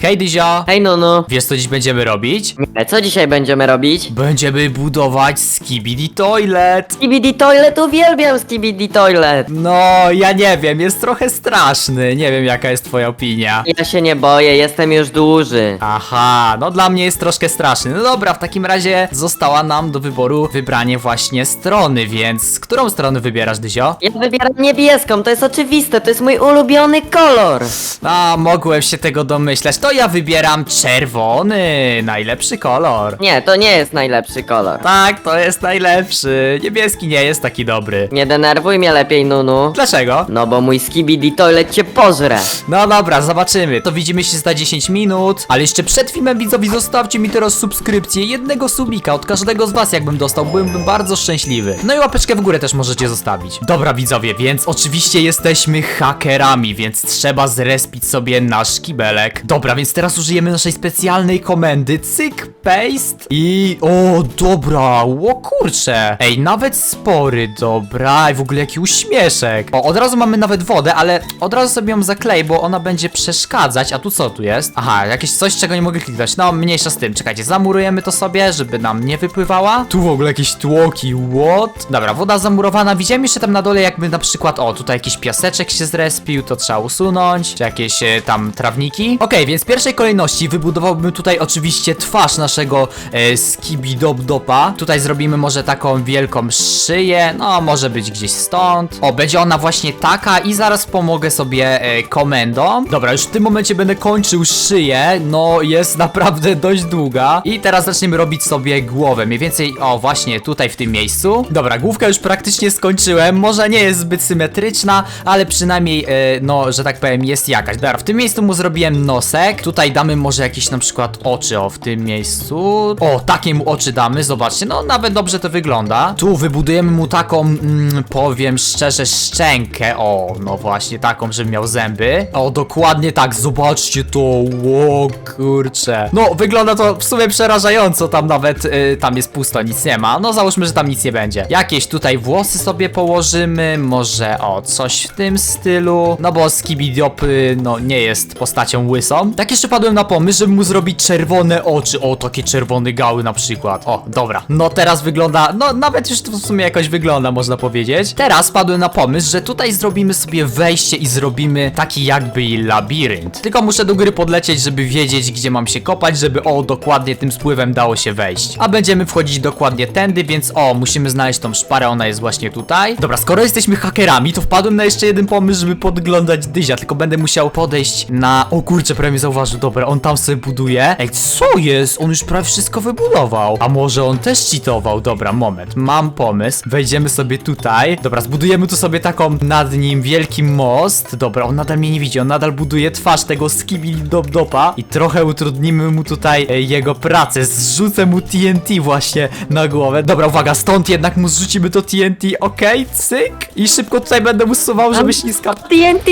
Hej Dyzio! Hej Nunu. Wiesz co dziś będziemy robić? Nie, co dzisiaj będziemy robić? Będziemy budować Skibidi Toilet! Skibidi Toilet, uwielbiam Skibidi Toilet. No, ja nie wiem, jest trochę straszny. Nie wiem jaka jest twoja opinia. Ja się nie boję, jestem już duży. Aha, no dla mnie jest troszkę straszny. No dobra, w takim razie została nam do wyboru wybranie właśnie strony, więc którą stronę wybierasz, Dyzio? Ja wybieram niebieską, to jest oczywiste, to jest mój ulubiony kolor. A, mogłem się tego domyślać. To ja wybieram czerwony, najlepszy kolor. Nie, to nie jest najlepszy kolor. Tak, to jest najlepszy. Niebieski nie jest taki dobry. Nie denerwuj mnie lepiej, Nunu. Dlaczego? No bo mój Skibidi Toilet cię pożre. No dobra, zobaczymy. To widzimy się za 10 minut. Ale jeszcze przed filmem widzowie zostawcie mi teraz subskrypcję. Jednego subika od każdego z was jakbym dostał. Byłbym bardzo szczęśliwy. No i łapeczkę w górę też możecie zostawić. Dobra widzowie, więc oczywiście jesteśmy hakerami, więc trzeba zrespić sobie nasz kibelek. Dobra, więc teraz użyjemy naszej specjalnej komendy. Cyk, paste i... O, dobra, ło kurcze. Ej, nawet spory, dobra. I w ogóle jaki uśmieszek. O, od razu mamy nawet wodę, ale od razu sobie ją zakleję, bo ona będzie przeszkadzać. A tu co tu jest? Aha, jakieś coś, czego nie mogę kliknąć. No, mniejsza z tym. Czekajcie, zamurujemy to sobie, żeby nam nie wypływała. Tu w ogóle jakieś tłoki, what? Dobra, woda zamurowana. Widziałem jeszcze tam na dole jakby na przykład, o, tutaj jakiś piaseczek się zrespił, to trzeba usunąć. Czy jakieś e, tam trawniki. Okej, więc pierwszej kolejności wybudowałbym tutaj oczywiście twarz naszego e, skibidobdopa. Tutaj zrobimy może taką wielką szyję, no może być gdzieś stąd. O, będzie ona właśnie taka i zaraz pomogę sobie e, komendą. Dobra, już w tym momencie będę kończył szyję, no jest naprawdę dość długa. I teraz zaczniemy robić sobie głowę, mniej więcej, o właśnie tutaj w tym miejscu. Dobra, główkę już praktycznie skończyłem, może nie jest zbyt symetryczna, ale przynajmniej, e, no, że tak powiem, jest jakaś. Dobra, w tym miejscu mu zrobiłem nosek, tutaj damy może jakieś na przykład oczy, o, w tym miejscu. O, takie mu oczy damy, zobaczcie, no nawet dobrze to wygląda. Tu wybudujemy mu taką, mm, powiem szczerze, szczękę, o, no właśnie taką, żeby miał zęby. O, dokładnie tak, zobaczcie to, ło, kurcze. No, wygląda to w sumie przerażająco, tam nawet, y, tam jest pusto, nic nie ma. No, załóżmy, że tam nic nie będzie. Jakieś tutaj włosy sobie położymy, może, o, coś w tym stylu. No, bo Skibidiop, y, no, nie jest postacią łysą. Tak jeszcze padłem na pomysł, żeby mu zrobić czerwone oczy. O, takie czerwone gały na przykład. O, dobra. No, teraz wygląda, no, nawet już to w sumie jakoś wygląda, można powiedzieć. Teraz padłem na pomysł, że tutaj zrobimy sobie wejście i zrobimy taki jakby labirynt. Tylko muszę do góry podlecieć, żeby wiedzieć, gdzie mam się kopać, żeby, o, dokładnie tym spływem dało się wejść. A będziemy wchodzić dokładnie tędy, więc, o, musimy znaleźć tą szparę, ona jest właśnie tutaj. Dobra, skoro jesteśmy hakerami, to wpadłem na jeszcze jeden pomysł, żeby podglądać Dyzia, tylko będę musiał podejść na... O kurczę, prawie mnie zauważył, dobra, on tam sobie buduje. Ej, co jest? On już prawie wszystko wybudował. A może on też cheatował? Dobra, moment, mam pomysł. Wejdziemy sobie tutaj. Dobra, zbudujemy tu sobie taką nad nim wielki most. Dobra, on nadal mnie nie widzi, on nadal buduje twarz tego skibili dop dopa i trochę utrudnimy mu tutaj e, jego pracę. Zrzucę mu TNT właśnie na głowę. Dobra, uwaga, stąd jednak mu zrzucimy to TNT, okej, cyk. I szybko tutaj będę usuwał, żeby śliska TNT!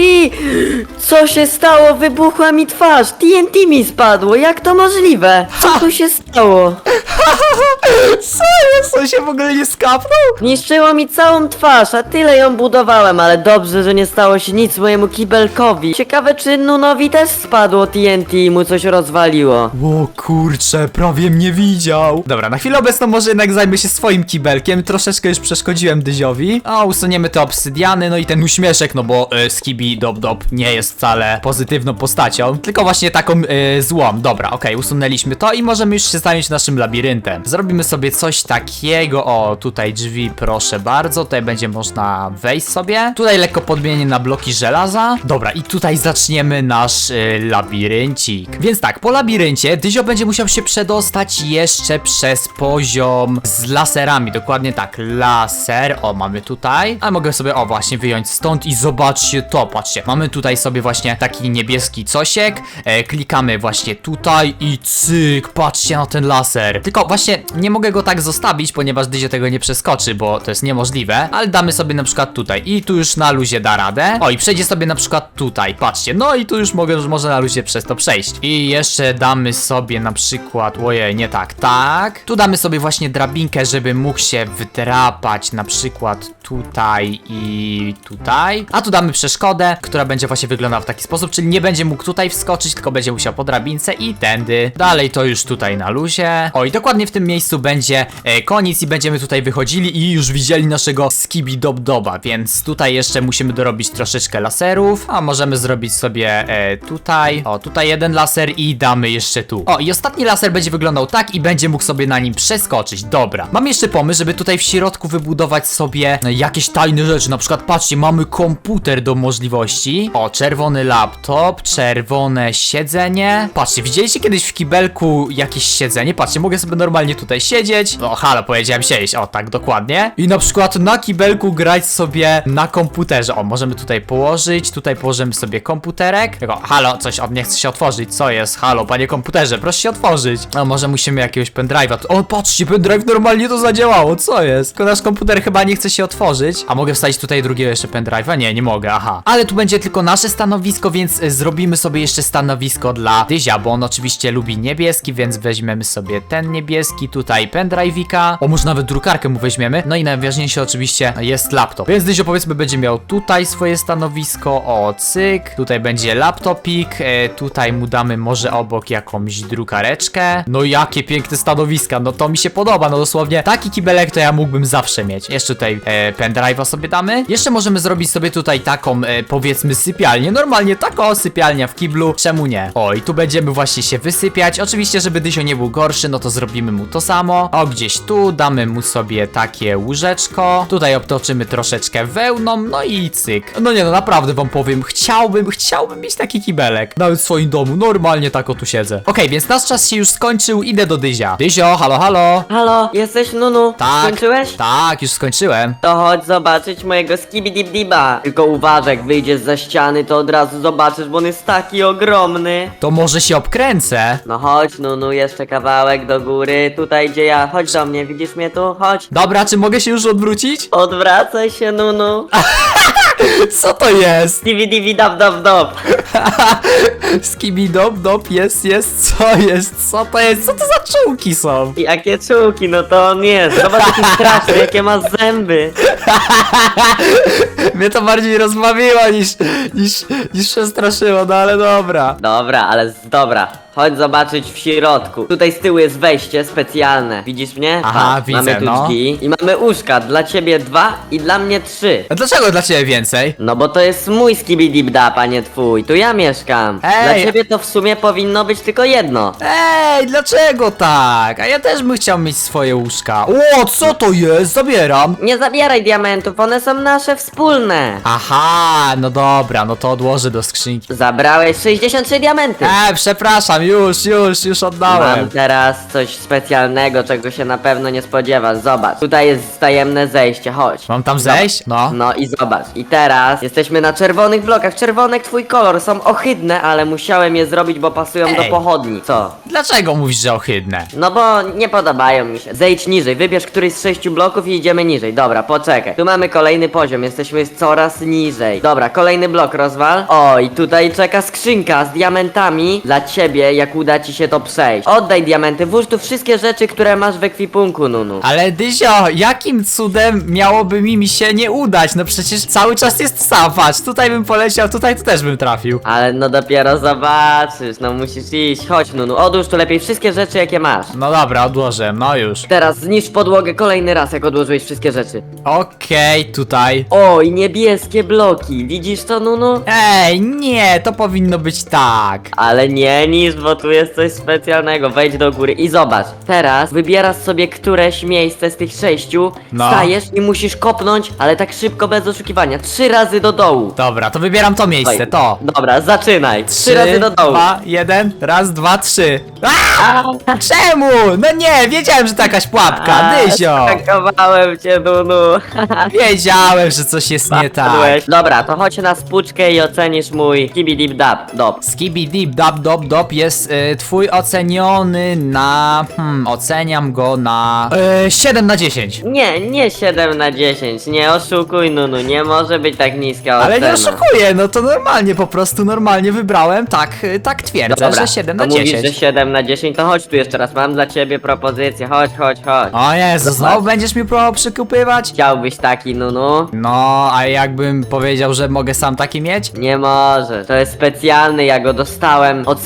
Co się stało? Wybuchła mi twarz. TNT mi spadło. Jak to możliwe? Co tu się stało? Co jest? On się w ogóle nie skapnął? Niszczyło mi całą twarz, a tyle ją budowałem, ale dobrze, że nie stało się nic mojemu kibelkowi. Ciekawe, czy Nunowi też spadło TNT i mu coś rozwaliło. O kurczę, prawie mnie widział. Dobra, na chwilę obecną może jednak zajmę się swoim kibelkiem. Troszeczkę już przeszkodziłem Dyziowi. A usuniemy te obsydiany, no i ten uśmieszek, no bo y, Skibi Dob Dob nie jest wcale pozytywną postacią, tylko właśnie taką y, złą. Dobra, okej, usunęliśmy to i możemy już się zająć naszym labiryntem. Zrobimy sobie coś takiego. O, tutaj drzwi, proszę bardzo. Tutaj będzie można wejść sobie. Tutaj lekko podmienię na bloki żelaza. Dobra, i tutaj zaczniemy nasz y, labiryncik. Więc tak, po labiryncie Dyzio będzie musiał się przedostać jeszcze przez poziom z laserami. Dokładnie tak, laser. O, mamy tutaj. A mogę sobie, o, właśnie wyjąć stąd i zobaczcie to. Patrzcie, mamy tutaj sobie właśnie taki niebieski cosiek. E, klikamy właśnie tutaj i cyk, patrzcie na ten laser. Tylko właśnie nie mogę go tak zostawić, ponieważ Dyzio tego nie przeskoczy, bo to jest niemożliwe. Ale damy sobie na przykład tutaj i tu już na luzie da radę. O, i przejdzie sobie na przykład tutaj, patrzcie. No i tu już mogę, może na luzie przez to przejść. I jeszcze damy sobie na przykład, ojej, nie tak, tak. Tu damy sobie właśnie drabinkę, żeby mógł się wdrapać na przykład tutaj i tutaj. A tu damy przeszkodę, która będzie właśnie wyglądała w taki sposób, czyli nie będzie mógł tutaj wskoczyć, tylko będzie musiał po drabince i tędy. Dalej to już tutaj na luzie. O, i dokładnie w tym miejscu będzie e, koniec i będziemy tutaj wychodzili i już widzieli naszego Skibi-Dob-Doba, więc tutaj jeszcze musimy dorobić troszeczkę laserów, a możemy zrobić sobie e, tutaj, o, tutaj jeden laser i damy jeszcze tu. O, i ostatni laser będzie wyglądał tak i będzie mógł sobie na nim przeskoczyć. Dobra. Mam jeszcze pomysł, żeby tutaj w środku wybudować sobie e, jakieś tajne rzeczy. Na przykład, patrzcie, mamy komputer do możliwości. O, czerwony laptop, czerwone siedzenie. Patrzcie, widzieliście kiedyś w kibelku jakieś siedzenie? Patrzcie, mogę sobie normalnie tutaj siedzieć. O, halo, powiedziałem siedzieć. O, tak, dokładnie. I na przykład na kibelku grać sobie na komputerze. O, możemy tutaj położyć. Tutaj położymy sobie komputerek. Tylko, halo, coś od mnie chce się otworzyć. Co jest? Halo, panie komputerze, proszę się otworzyć. O, może musimy jakiegoś pendrive'a. O, patrzcie, pendrive normalnie to zadziałało. Co jest? Tylko nasz komputer chyba nie chce się otworzyć. A mogę wstawić tutaj drugiego jeszcze pendrive'a? Nie, nie mogę, aha. Ale tu będzie tylko nasze stanowisko, więc y, zrobimy sobie jeszcze stanowisko dla Dyzia, bo on oczywiście lubi niebieski, więc weźmiemy sobie ten niebieski, tutaj pendrive'ika. O, może nawet drukarkę mu weźmiemy. No i najważniejsze oczywiście jest laptop. Więc Dyzio powiedzmy będzie miał tutaj swoje stanowisko. O, cyk. Tutaj będzie laptopik. E, tutaj mu damy może obok jakąś drukareczkę. No jakie piękne stanowiska, no to mi się podoba, no dosłownie taki kibelek to ja mógłbym zawsze mieć. Jeszcze tutaj e, pendrive'a sobie damy. Jeszcze możemy zrobić sobie tutaj taką, e, powiedzmy, sypialnię. Normalnie taką sypialnia w kiblu, czemu nie? O, i tu będziemy właśnie się wysypiać. Oczywiście, żeby Dysio nie był gorszy, no to zrobimy mu to samo. O, gdzieś tu damy mu sobie takie łóżeczko. Tutaj obtoczymy troszeczkę wełną, no i cyk. No nie, no naprawdę wam powiem, chciałbym, chciałbym mieć taki kibelek. Nawet w swoim domu, normalnie tak o tu siedzę. Okej, więc nasz czas się już skończył, idę do Dyzia. Dyzio, halo, halo. Halo, jesteś Nunu? Tak. Skończyłeś? Tak, już skończyłem. To chodź zobaczyć mojego skibidibdiba. Tylko uważaj, jak wyjdziesz za ściany, to od razu zobaczysz, bo on jest taki ogromny. To może się obkręcę. No chodź, Nunu, jeszcze kawałek do góry. Tutaj gdzie ja. Chodź do mnie, widzisz mnie tu? Chodź. Dobra, czy mogę się już odwrócić? Odwracaj się, Nunu. Co to jest? Skibidibidab dab dab. Skibi dop dop, jest, jest, co jest? Co to jest? Co to za czułki są? Jakie czułki, no to on jest. Zobacz jaki straszny, jakie ma zęby. Mnie to bardziej rozbawiło niż, niż, niż przestraszyło, no ale dobra. Dobra, ale z, dobra. Chodź zobaczyć w środku. Tutaj z tyłu jest wejście specjalne. Widzisz mnie? Aha, widzę, Mamy tu no. drzwi i mamy łóżka. Dla ciebie dwa i dla mnie trzy. A dlaczego dla ciebie więcej? No bo to jest mój skibidibdap, a nie twój. Tu ja mieszkam. Ej! Dla ciebie to w sumie powinno być tylko jedno. Ej, dlaczego tak? A ja też bym chciał mieć swoje łóżka. O, co to jest? Zabieram. Nie zabieraj diamentów, one są nasze wspólne. Aha, no dobra, no to odłożę do skrzynki. Zabrałeś 63 diamenty. Ej, przepraszam, już, już, już Mam oddałem. teraz coś specjalnego, czego się na pewno nie spodziewasz. Zobacz, tutaj jest tajemne zejście, chodź. Mam tam zejść? No. No i zobacz, i teraz jesteśmy na czerwonych blokach. Czerwonek twój kolor, są ohydne, ale musiałem je zrobić, bo pasują do Ej. pochodni. Co? Dlaczego mówisz, że ohydne? No bo nie podobają mi się. Zejdź niżej, wybierz któryś z sześciu bloków i idziemy niżej. Dobra, poczekaj. Tu mamy kolejny poziom, jesteśmy coraz niżej. Dobra, kolejny blok rozwal. O, i tutaj czeka skrzynka z diamentami dla ciebie, jak uda ci się to przejść. Oddaj diamenty, włóż tu wszystkie rzeczy, które masz w ekwipunku, Nunu. Ale Dyzio, jakim cudem miałoby mi, mi się nie udać? No przecież cały czas jest sam, patrz, tutaj bym poleciał, tutaj to też bym trafił. Ale no dopiero zobaczysz, no musisz iść. Chodź, Nunu, odłóż tu lepiej wszystkie rzeczy, jakie masz. No dobra, odłożę, no już. Teraz zniszcz podłogę kolejny raz, jak odłożyłeś wszystkie rzeczy. Okej, tutaj. Oj, niebieskie bloki, widzisz to, Nunu? Ej, nie, to powinno być tak. Ale nie niż, bo tu jest coś specjalnego. Wejdź do góry i zobacz. Teraz wybierasz sobie któreś miejsce z tych sześciu, No. stajesz i musisz kopnąć, ale tak szybko, bez oszukiwania. Trzy razy do dołu. Dobra, to wybieram to miejsce, to. Dobra, zaczynaj. Trzy, razy do dołu. dwa, jeden, raz, dwa, trzy. A! Czemu? No nie, wiedziałem, że to jakaś pułapka, A, Dyzio. Skakowałem cię, Nunu. Wiedziałem, że coś jest nie tak. Padłeś. Dobra, to chodź na spłuczkę i ocenisz mój kibidib dab. Dob. Skibi Deep Dab Dob Dob jest y, twój oceniony na... Hmm, oceniam go na... Y, 7 na 10. Nie, nie 7 na 10. Nie oszukuj, Nunu. Nie może być tak niska Ale nie ocena? oszukuję, no to normalnie, po prostu normalnie wybrałem, tak, y, tak twierdzę, że 7 na to mówisz, 10. że 7 na 10, to chodź tu jeszcze raz, mam dla ciebie propozycję, chodź, chodź, chodź. O Jezu, znowu będziesz mi próbował przykupywać? Chciałbyś taki, Nunu? No, a jakbym powiedział, że mogę sam taki mieć? Nie możesz, to jest specjalny, ja go dostałem od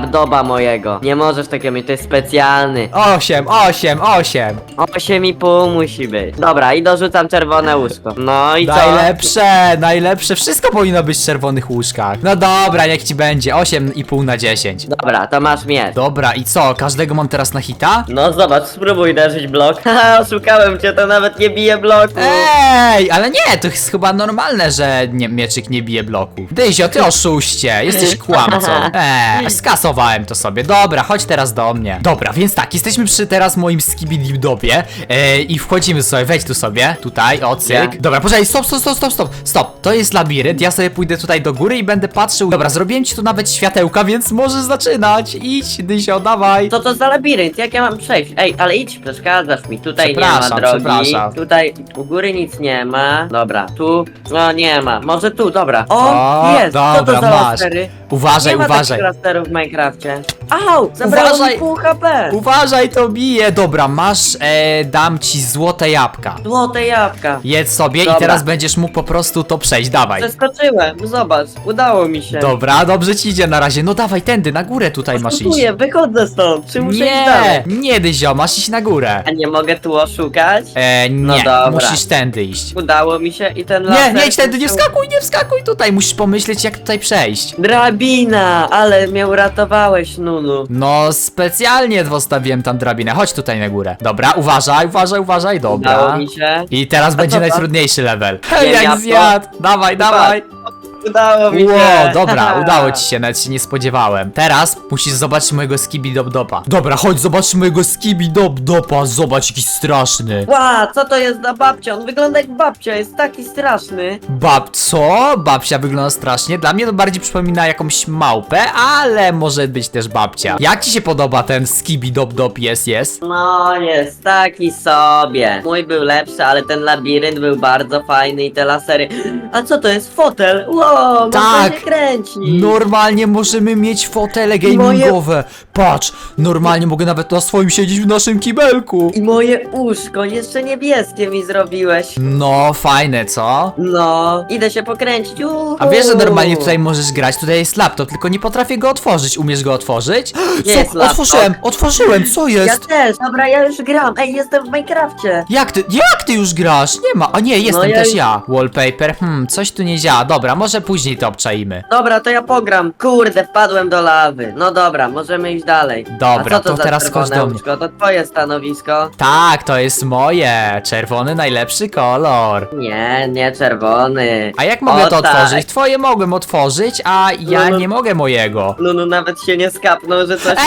Skibidabdoba mojego. Nie możesz takiego mieć, to jest specjalny. 8, 8, 8. 8,5 musi być. Dobra, i dorzucam czerwone łóżko. No i co? Najlepsze, najlepsze, wszystko powinno być w czerwonych łóżkach. No dobra, niech ci będzie, 8,5 na 10. Dobra, to masz mieć. Dobra, i co, każdego mam teraz na hita? No zobacz, spróbuj uderzyć blok. Haha, oszukałem cię, to nawet nie bije bloku. Ej, ale nie, to jest chyba normalne, że nie, mieczyk nie bije bloku. Dyzio, ty oszuście, jesteś kłamcą. Eee, skasowałem to sobie. Dobra, chodź teraz do mnie. Dobra, więc tak, jesteśmy przy teraz moim skibidibdobie e, i wchodzimy sobie, wejdź tu sobie, tutaj, o cyk. Ja. Dobra, poczekaj, stop, stop, stop, stop, stop, stop. To jest labirynt, ja sobie pójdę tutaj do góry i będę patrzył. Dobra, zrobiłem ci tu nawet światełka, więc możesz zaczynać. Idź, Dyzio, dawaj. Co to za labirynt? Jak ja mam przejść? Ej, ale idź, przeszkadzasz mi. Tutaj nie ma Przepraszam, drogi. przepraszam. Tutaj u góry nic nie ma. Dobra, tu. No nie ma. Może tu, dobra. O, O, jest! Co dobra, to za masz. lasery? Uważaj, nie ma uważaj. takich laserów w Minecrafcie. Au! Zabrało Uważaj. mi pół HP! Uważaj, to bije. Dobra, masz, e, dam ci złote jabłka. Złote jabłka. Jedz sobie Dobra. i teraz będziesz mógł po prostu to przejść, dawaj. Przeskoczyłem, zobacz, udało mi się. Dobra, dobrze ci idzie na razie. No dawaj, tędy, na górę tutaj masz iść. Poszukuję, wychodzę stąd. Czy muszę iść Nie, dalej? nie Dyzio, masz iść na górę. A nie mogę tu oszukać? E, No nie, dobra. musisz tędy iść. Udało mi się i ten Nie, laser... nie idź tędy, nie wskakuj, nie wskakuj tutaj. Musisz pomyśleć, jak tutaj przejść. Drabina, ale mnie uratowałeś, Nunu. No, specjalnie postawiłem tam drabinę. Chodź tutaj na górę. Dobra, uważaj, uważaj, uważaj, Udało dobra. mi się. I teraz będzie najtrudniejszy level. Hej, jak jabłko. zjadł. Dawaj, dawaj. Udało mi się. Ło, dobra, udało ci się, nawet się nie spodziewałem. Teraz musisz zobaczyć mojego skibidobdopa. Dobra, chodź, zobacz mojego skibidobdopa. Zobacz, jaki straszny. Ła, co to jest za babcia? On wygląda jak babcia, jest taki straszny. Bab, co? Babcia wygląda strasznie. Dla mnie to bardziej przypomina jakąś małpę, ale może być też babcia. Jak ci się podoba ten skibidobdop jest, jest? No, jest taki sobie. Mój był lepszy, ale ten labirynt był bardzo fajny i te lasery. A co to jest? Fotel? Tak. tak. się kręci. Normalnie możemy mieć fotele gamingowe. Patrz, normalnie mogę nawet na swoim siedzieć w naszym kibelku. I moje uszko, jeszcze niebieskie mi zrobiłeś. No, fajne, co? No, idę się pokręcić. Uhu. A wiesz, że normalnie tutaj możesz grać, tutaj jest laptop, tylko nie potrafię go otworzyć. Umiesz go otworzyć? Co? jest laptop? Otworzyłem, otworzyłem, co Ja jest? też, dobra, ja już gram. Ej, jestem w Minecrafcie. Jak ty, jak ty już grasz? Nie ma, a nie, jestem No ja też już- ja. Wallpaper, hmm, coś tu nie działa. Dobra, może później to obczaimy. Dobra, to ja pogram. Kurde, wpadłem do lawy. No dobra, możemy iść dalej. Dobra, A co to, to za teraz czerwone chodź do mnie. łóżko? To twoje stanowisko? Tak, to jest moje. Czerwony najlepszy kolor. Nie, nie czerwony. A jak mogę O, to tak. otworzyć? Twoje mogłem otworzyć, a ja No, no. nie mogę mojego. Lunu nawet się nie skapnął, że coś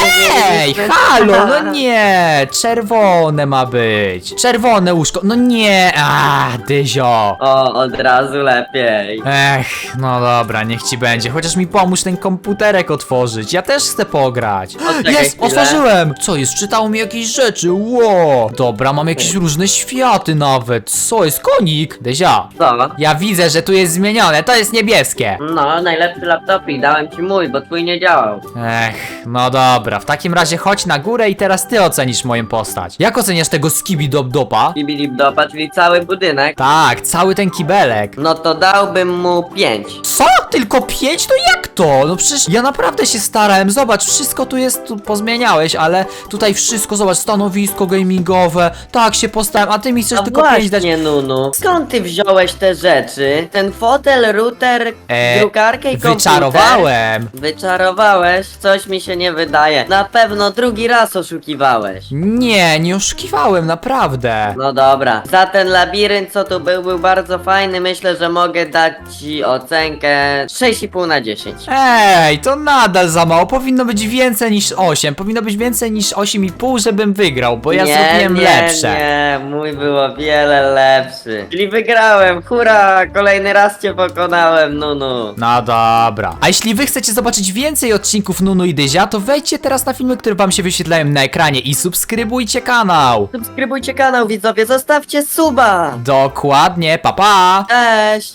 Ej, nie halo, no nie, czerwone ma być. Czerwone łóżko, no nie, a, dyzio. O, od razu lepiej. Ech, no dobra, niech ci będzie. Chociaż mi pomóż ten komputerek otworzyć. Ja też chcę pograć. Jest, chwilę. otworzyłem. Co jest? Czytało mi jakieś rzeczy. Ło. Dobra, mam jakieś różne światy nawet. Co jest? Konik. Dyzia. Co? Ja widzę, że tu jest zmienione. To jest niebieskie. No, najlepszy laptopik, dałem ci mój, bo twój nie działał. Ech, no dobra. W takim razie chodź na górę i teraz ty ocenisz moją postać. Jak oceniasz tego skibidobdopa? Bibilibdopa, czyli cały budynek. Tak, cały ten kibelek. No to dałbym mu 5. Co? Tylko pięć? To jak to? No przecież ja naprawdę się starałem. Zobacz, wszystko tu jest, tu pozmieniałeś, ale tutaj wszystko, zobacz, stanowisko gamingowe. Tak się postałem, a ty mi chcesz A tylko pięć dać. właśnie, Nunu. Skąd ty wziąłeś te rzeczy? Ten fotel, router, E, drukarkę i komputer? Wyczarowałem. Wyczarowałeś? Coś mi się nie wydaje. Na pewno drugi raz oszukiwałeś. Nie, nie oszukiwałem, naprawdę. No dobra. Za ten labirynt, co tu był, był bardzo fajny. Myślę, że mogę dać ci ocenkę 6,5 na 10. Ej, to nadal za mało. Powinno być więcej niż 8. Powinno być więcej niż 8,5, żebym wygrał, bo ja zrobiłem nie, lepsze. Nie, mój było o wiele lepszy. Czyli wygrałem, hurra! Kolejny raz cię pokonałem, Nunu. No dobra. A jeśli wy chcecie zobaczyć więcej odcinków Nunu i Dyzia, to wejdźcie teraz na filmy, które wam się wyświetlają na ekranie i subskrybujcie kanał. Subskrybujcie kanał, widzowie, zostawcie suba! Dokładnie, papa! Pa. Cześć!